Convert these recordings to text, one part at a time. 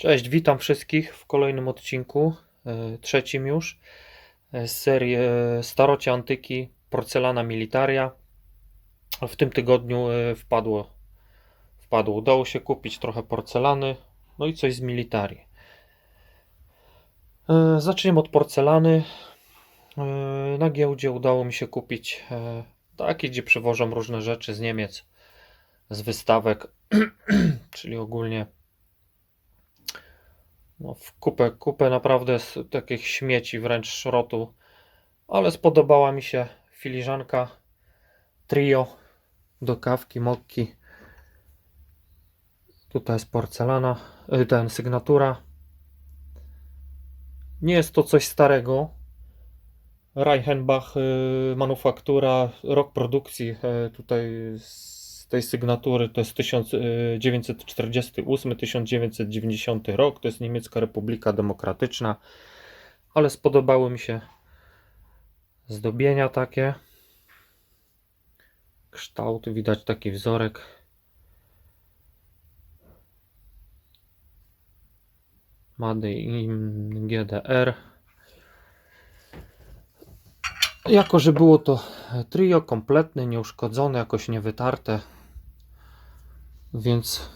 Cześć, witam wszystkich w kolejnym odcinku, e, trzecim już, e, z serii e, Starocie Antyki Porcelana Militaria. W tym tygodniu wpadło, wpadło, udało się kupić trochę porcelany, no i coś z militarii. Zaczniemy od porcelany. Na giełdzie udało mi się kupić takie, gdzie przywożą różne rzeczy z Niemiec, z wystawek, czyli ogólnie no, w kupę, kupę naprawdę z takich śmieci, wręcz szrotu, ale spodobała mi się filiżanka trio do kawki, mokki. Tutaj jest porcelana, y, ten sygnatura. Nie jest to coś starego. Reichenbach, y, manufaktura, rok produkcji y, tutaj z tej sygnatury to jest 1948-1990 rok, to jest Niemiecka Republika Demokratyczna, ale spodobały mi się zdobienia takie. Kształt, widać taki wzorek. Mady im GDR. Jako, że było to trio kompletne, nieuszkodzone, jakoś niewytarte, więc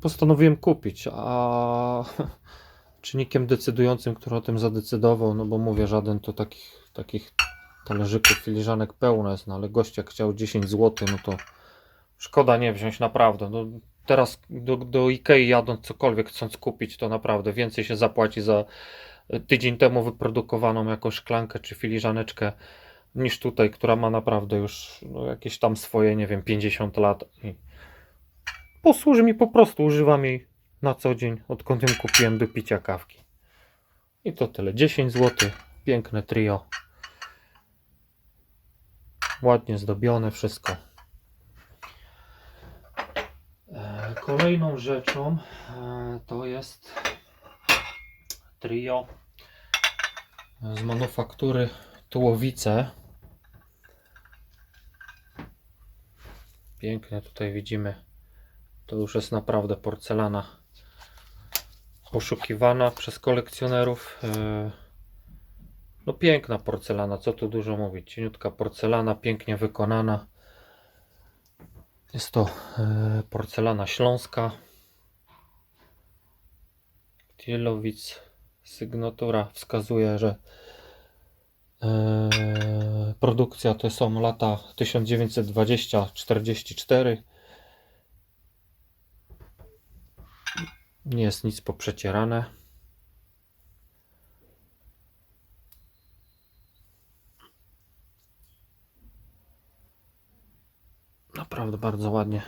postanowiłem kupić, a czynnikiem decydującym, który o tym zadecydował, no bo mówię, żaden to takich, takich talerzyków, filiżanek pełno jest, no ale gość jak chciał 10 zł, no to szkoda nie wziąć, naprawdę. No, teraz do, do Ikei jadąc cokolwiek chcąc kupić, to naprawdę więcej się zapłaci za tydzień temu wyprodukowaną jakąś szklankę czy filiżaneczkę niż tutaj, która ma naprawdę już no, jakieś tam swoje, nie wiem, 50 lat i posłuży mi po prostu, używam jej na co dzień, odkąd ją kupiłem do picia kawki. I to tyle, 10 zł, piękne trio. Ładnie zdobione wszystko. E, Kolejną rzeczą e, to jest trio z manufaktury Tułowice. Pięknie tutaj widzimy. To już jest naprawdę porcelana poszukiwana przez kolekcjonerów. E, No piękna porcelana, co tu dużo mówić. Cieniutka porcelana, pięknie wykonana. Jest to e, porcelana śląska. Tielowic. Sygnatura wskazuje, że produkcja to są lata 1920-44. Nie jest nic poprzecierane. Naprawdę bardzo ładnie.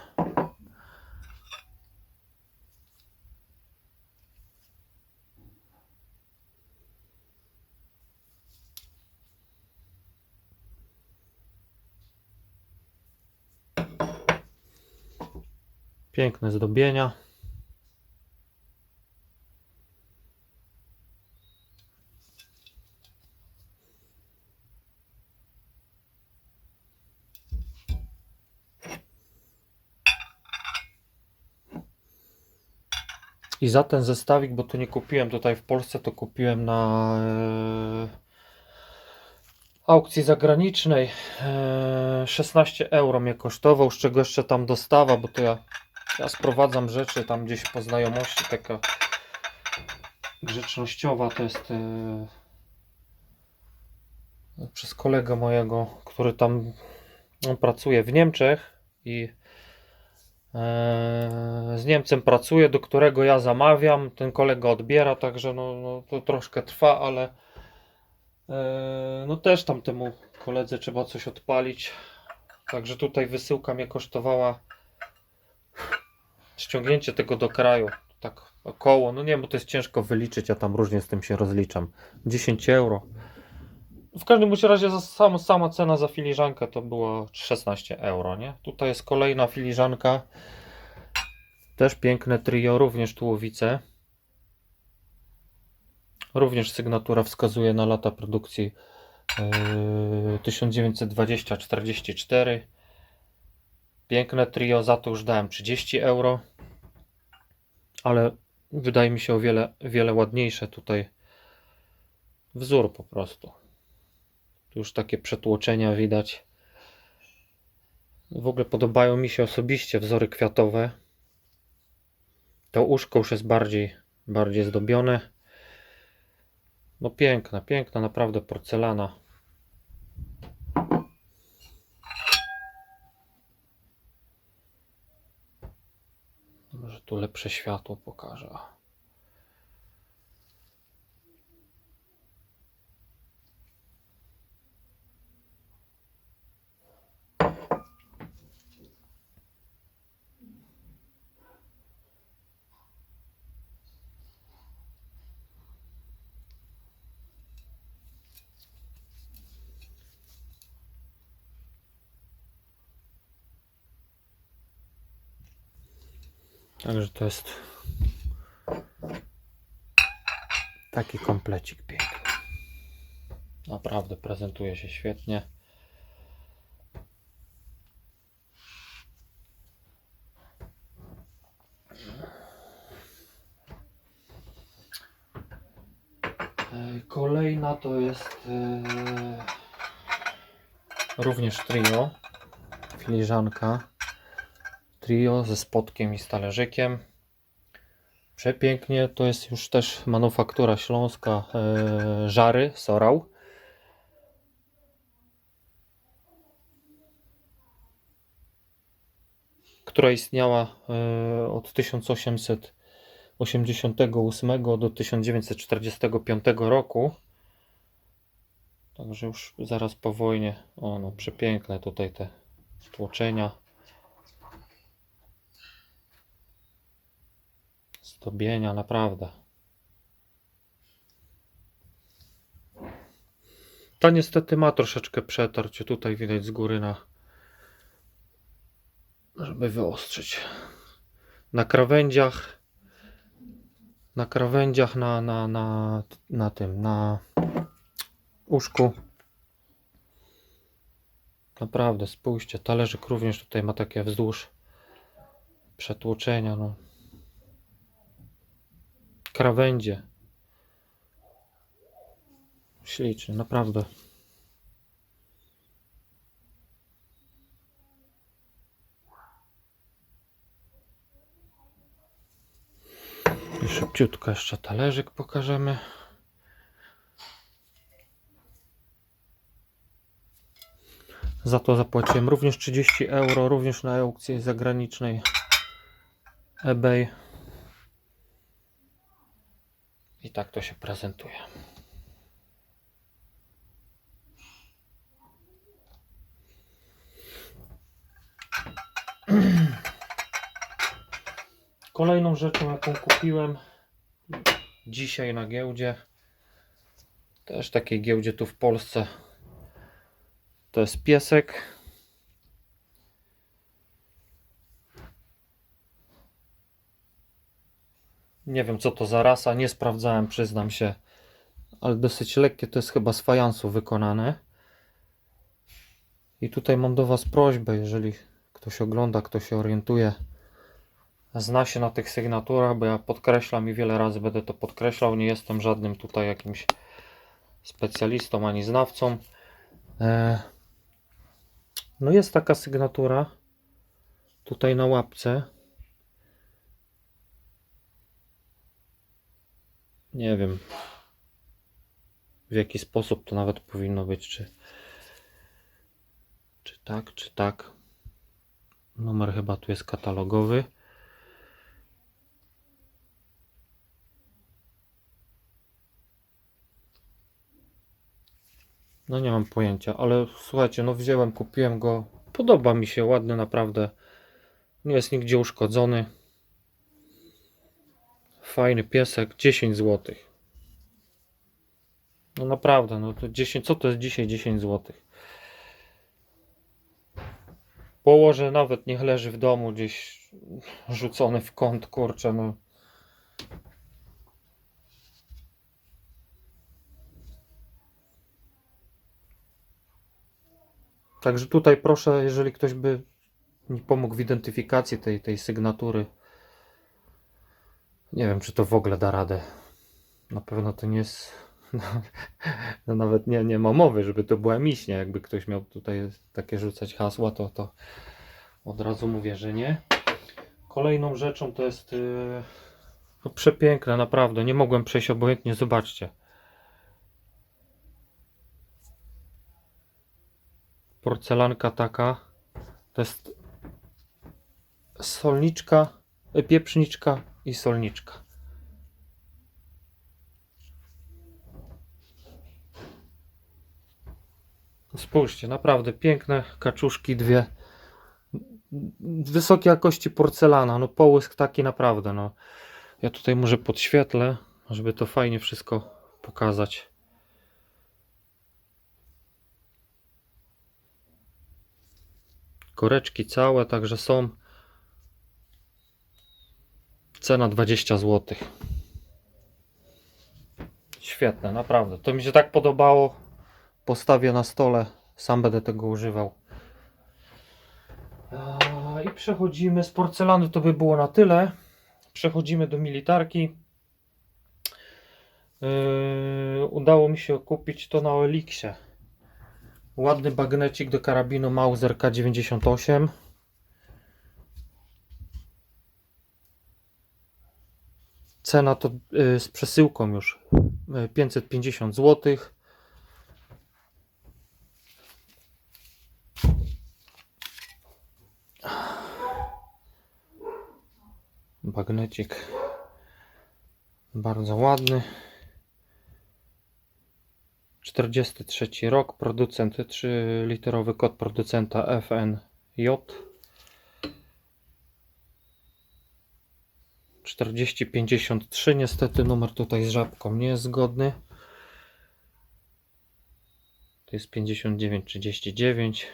Piękne zdobienia. I za ten zestawik, bo tu nie kupiłem tutaj w Polsce, to kupiłem na e, aukcji zagranicznej. E, 16 euro mnie kosztował, z czego jeszcze tam dostawa, bo to ja, ja sprowadzam rzeczy tam gdzieś po znajomości, taka grzecznościowa to jest e, przez kolegę mojego, który tam pracuje w Niemczech i e, z Niemcem pracuje, do którego ja zamawiam, ten kolega odbiera, także no, no to troszkę trwa, ale e, no też tam temu koledze trzeba coś odpalić. Także tutaj wysyłka mnie kosztowała ściągnięcie tego do kraju, tak około, no nie bo to jest ciężko wyliczyć, ja tam różnie z tym się rozliczam. 10 euro. W każdym bądź razie za sam, sama cena za filiżankę to było 16 euro, nie? Tutaj jest kolejna filiżanka. Też piękne trio, również tułowice. Również sygnatura wskazuje na lata produkcji yy, 1920-44. Piękne trio, za to już dałem 30 euro. ale wydaje mi się o wiele, wiele ładniejsze tutaj wzór po prostu. Tu już takie przetłoczenia widać. W ogóle podobają mi się osobiście wzory kwiatowe. To łóżko już jest bardziej, bardziej zdobione. No piękna, piękna naprawdę porcelana. Może tu lepsze światło pokażę. Także to jest taki komplecik piękny. Naprawdę prezentuje się świetnie. E, Kolejna to jest e, również trio, filiżanka trio ze spotkiem i talerzykiem. Przepięknie, to jest już też manufaktura śląska e, Żary, Sorał. która istniała e, od 1888 do 1945 roku. Także już zaraz po wojnie. O, no przepiękne tutaj te tłoczenia. Zdobienia, naprawdę. Ta niestety ma troszeczkę przetarcie. Tutaj widać z góry na. Żeby wyostrzyć. Na krawędziach. Na krawędziach, na, na, na, na tym, na łóżku. Naprawdę, spójrzcie, talerzyk również tutaj ma takie wzdłuż przetłoczenia. No. Krawędzie. Ślicznie, naprawdę. I szybciutko jeszcze talerzyk pokażemy. Za to zapłaciłem również 30 euro, również na aukcji zagranicznej eBay. I tak to się prezentuje. Kolejną rzeczą, jaką kupiłem dzisiaj na giełdzie, też takiej giełdzie tu w Polsce, to jest piesek. Nie wiem co to za rasa, nie sprawdzałem, przyznam się, ale dosyć lekkie, to jest chyba z fajansu wykonane. I tutaj mam do Was prośbę, jeżeli ktoś ogląda, kto się orientuje, zna się na tych sygnaturach, bo ja podkreślam i wiele razy będę to podkreślał, nie jestem żadnym tutaj jakimś specjalistą ani znawcą. E, No jest taka sygnatura tutaj na łapce. Nie wiem w jaki sposób to nawet powinno być, czy czy tak, czy tak. Numer chyba tu jest katalogowy. No nie mam pojęcia, ale słuchajcie, no wziąłem, kupiłem go. Podoba mi się, ładny naprawdę. Nie jest nigdzie uszkodzony. Fajny piesek, 10 zł. No naprawdę, no to 10, co to jest dzisiaj 10 zł? Położę nawet, niech leży w domu gdzieś rzucony w kąt, kurczę, no. Także tutaj proszę, jeżeli ktoś by mi pomógł w identyfikacji tej, tej sygnatury, Nie wiem, czy to w ogóle da radę. Na pewno to nie jest. No, nawet nie, nie ma mowy, żeby to była miśnia. Jakby ktoś miał tutaj takie rzucać hasła, to, to od razu mówię, że nie. Kolejną rzeczą to jest. Yy, no przepiękne, naprawdę. Nie mogłem przejść obojętnie. Zobaczcie. Porcelanka taka. To jest solniczka, y, pieprzniczka i solniczka. Spójrzcie, naprawdę piękne kaczuszki, dwie. Wysokiej jakości porcelana, no połysk taki naprawdę, no. Ja tutaj może podświetlę, żeby to fajnie wszystko pokazać. Koreczki całe, także są. Cena 20 zł. Świetne, naprawdę. To mi się tak podobało. Postawię na stole. Sam będę tego używał. I przechodzimy z porcelany. To by było na tyle. Przechodzimy do militarki. Yy, udało mi się kupić to na Elixie. Ładny bagnecik do karabinu Mauser K98. Cena to y, z przesyłką już y, 550 zł. Bagnecik bardzo ładny. 43 rok, producent 3-literowy kod producenta FNJ. 4053, niestety numer tutaj z żabką nie jest zgodny. To jest 5939.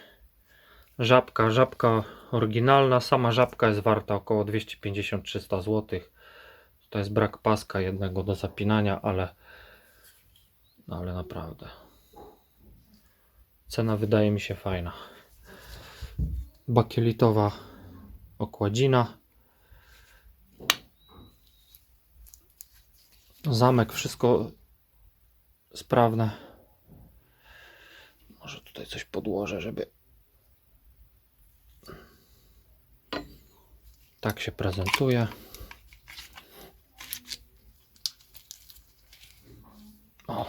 Żabka, żabka oryginalna, sama żabka jest warta około 250-300 zł. To jest brak paska jednego do zapinania, ale ale naprawdę. Cena wydaje mi się fajna. Bakielitowa okładzina. Zamek, wszystko sprawne. Może tutaj coś podłożę, żeby. Tak się prezentuje. O.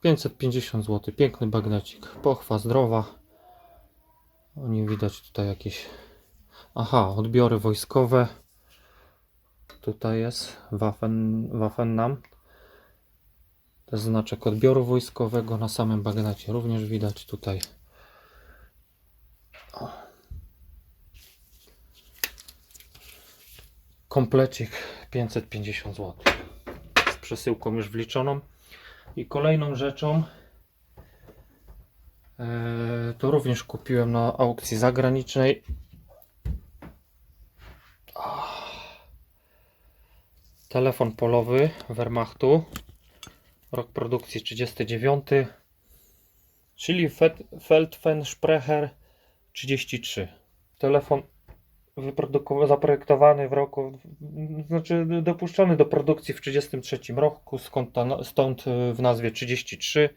550 zł. Piękny bagnecik. Pochwa zdrowa. O, nie widać tutaj jakieś. Aha, odbiory wojskowe. Tutaj jest Waffen, Waffennam. To jest znaczek odbioru wojskowego na samym bagnecie. Również widać tutaj. O. Komplecik 550 zł. Z przesyłką już wliczoną. I kolejną rzeczą e, to również kupiłem na aukcji zagranicznej. Telefon polowy Wehrmachtu. Rok produkcji 39. Czyli Feldfensprecher 33. Telefon zaprojektowany w roku, znaczy dopuszczony do produkcji w 33 roku, skąd ta, na- stąd y, w nazwie 33.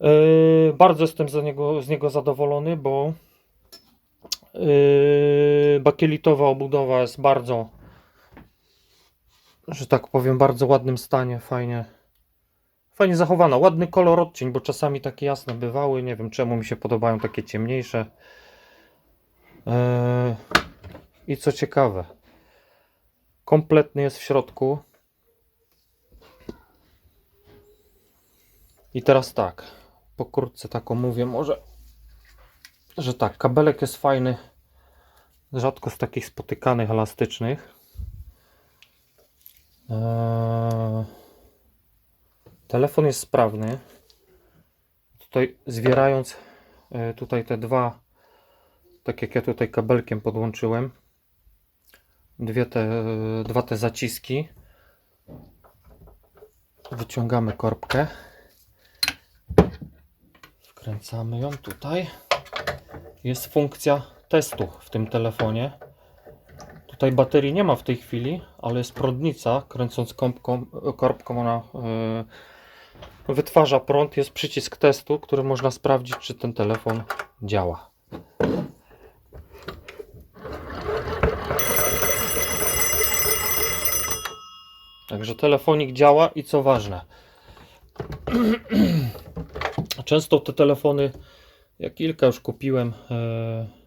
Yy, bardzo jestem za niego, z niego zadowolony, bo yy, bakielitowa obudowa jest bardzo, że tak powiem, bardzo ładnym stanie, fajnie, fajnie zachowana. Ładny kolor odcień, bo czasami takie jasne bywały, nie wiem czemu mi się podobają takie ciemniejsze. Eee, I co ciekawe, kompletny jest w środku. I teraz tak, pokrótce taką mówię, może, że tak, kabelek jest fajny, rzadko z takich spotykanych elastycznych. Eee, telefon jest sprawny. Tutaj zwierając e, tutaj te dwa tak jak ja tutaj kabelkiem podłączyłem dwie te, dwa te zaciski. Wyciągamy korbkę. Wkręcamy ją tutaj. Jest funkcja testu w tym telefonie Tutaj baterii nie ma w tej chwili, ale jest prądnica. Kręcąc kąpką, korbką ona e, wytwarza prąd. Jest przycisk testu, który można sprawdzić, czy ten telefon działa. Także telefonik działa i co ważne, często te telefony, ja kilka już kupiłem, i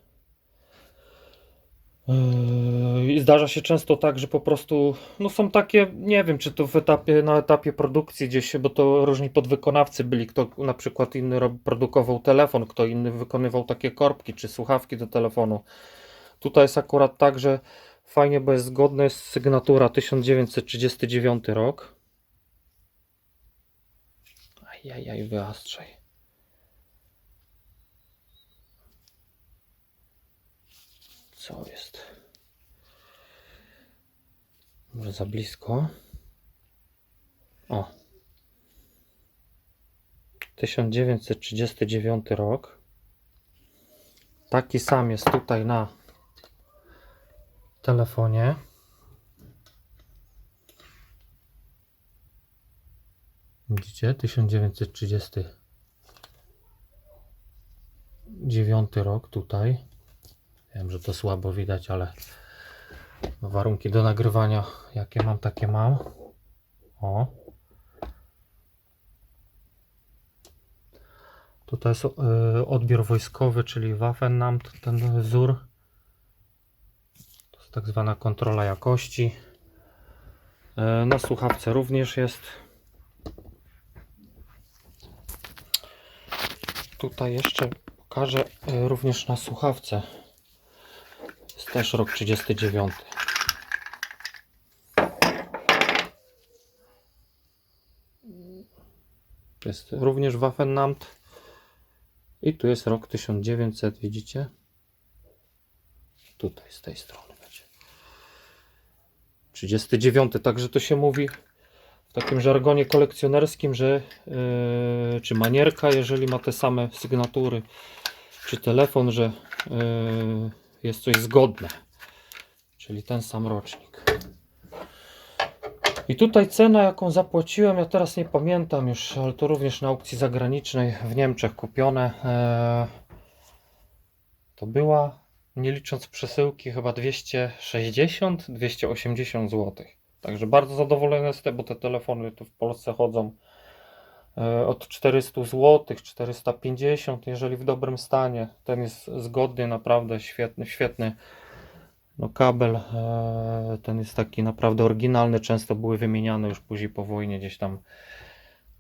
zdarza się często tak, że po prostu no są takie, nie wiem, czy to w etapie, na etapie produkcji gdzieś, bo to różni podwykonawcy byli, kto na przykład inny produkował telefon, kto inny wykonywał takie korbki czy słuchawki do telefonu. Tutaj jest akurat tak, że fajnie, bo jest zgodna jest sygnatura 1939 rok. Ajajaj, wyastrzej. Co jest? Może za blisko. O. 1939 rok. Taki sam jest tutaj na telefonie. Widzicie? 1939 rok tutaj. Wiem, że to słabo widać, ale warunki do nagrywania jakie mam, takie mam. O. Tutaj jest e, odbiór wojskowy, czyli Waffenamt, ten wzór. To jest tak zwana kontrola jakości. E, Na słuchawce również jest. Tutaj jeszcze pokażę e, również na słuchawce. Też rok 39. Jest również Waffenamt. I tu jest rok 1900, widzicie? Tutaj z tej strony będzie. 39, także to się mówi w takim żargonie kolekcjonerskim, że yy, czy manierka, jeżeli ma te same sygnatury, czy telefon, że yy, jest coś zgodne. Czyli ten sam rocznik. I tutaj cena, jaką zapłaciłem, ja teraz nie pamiętam już, ale to również na aukcji zagranicznej w Niemczech kupione. e, To była, nie licząc przesyłki, chyba 260-280 zł. Także bardzo zadowolony jestem, bo te telefony tu w Polsce chodzą od 400 zł, 450, jeżeli w dobrym stanie. Ten jest zgodny, naprawdę świetny, świetny. No kabel e, ten jest taki naprawdę oryginalny, często były wymieniane już później po wojnie gdzieś tam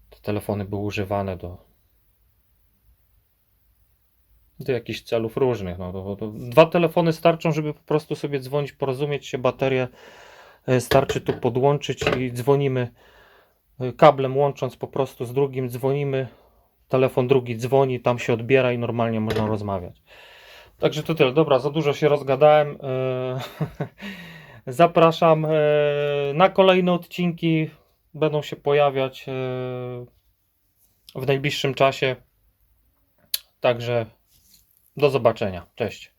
te telefony były używane do do jakichś celów różnych. No, to, dwa telefony starczą, żeby po prostu sobie dzwonić, porozumieć się, baterię e, starczy tu podłączyć i dzwonimy e, kablem łącząc po prostu z drugim dzwonimy, telefon drugi dzwoni, tam się odbiera i normalnie można rozmawiać. Także to tyle. Dobra, za dużo się rozgadałem. E, Zapraszam e, na kolejne odcinki. Będą się pojawiać e, w najbliższym czasie. Także do zobaczenia. Cześć.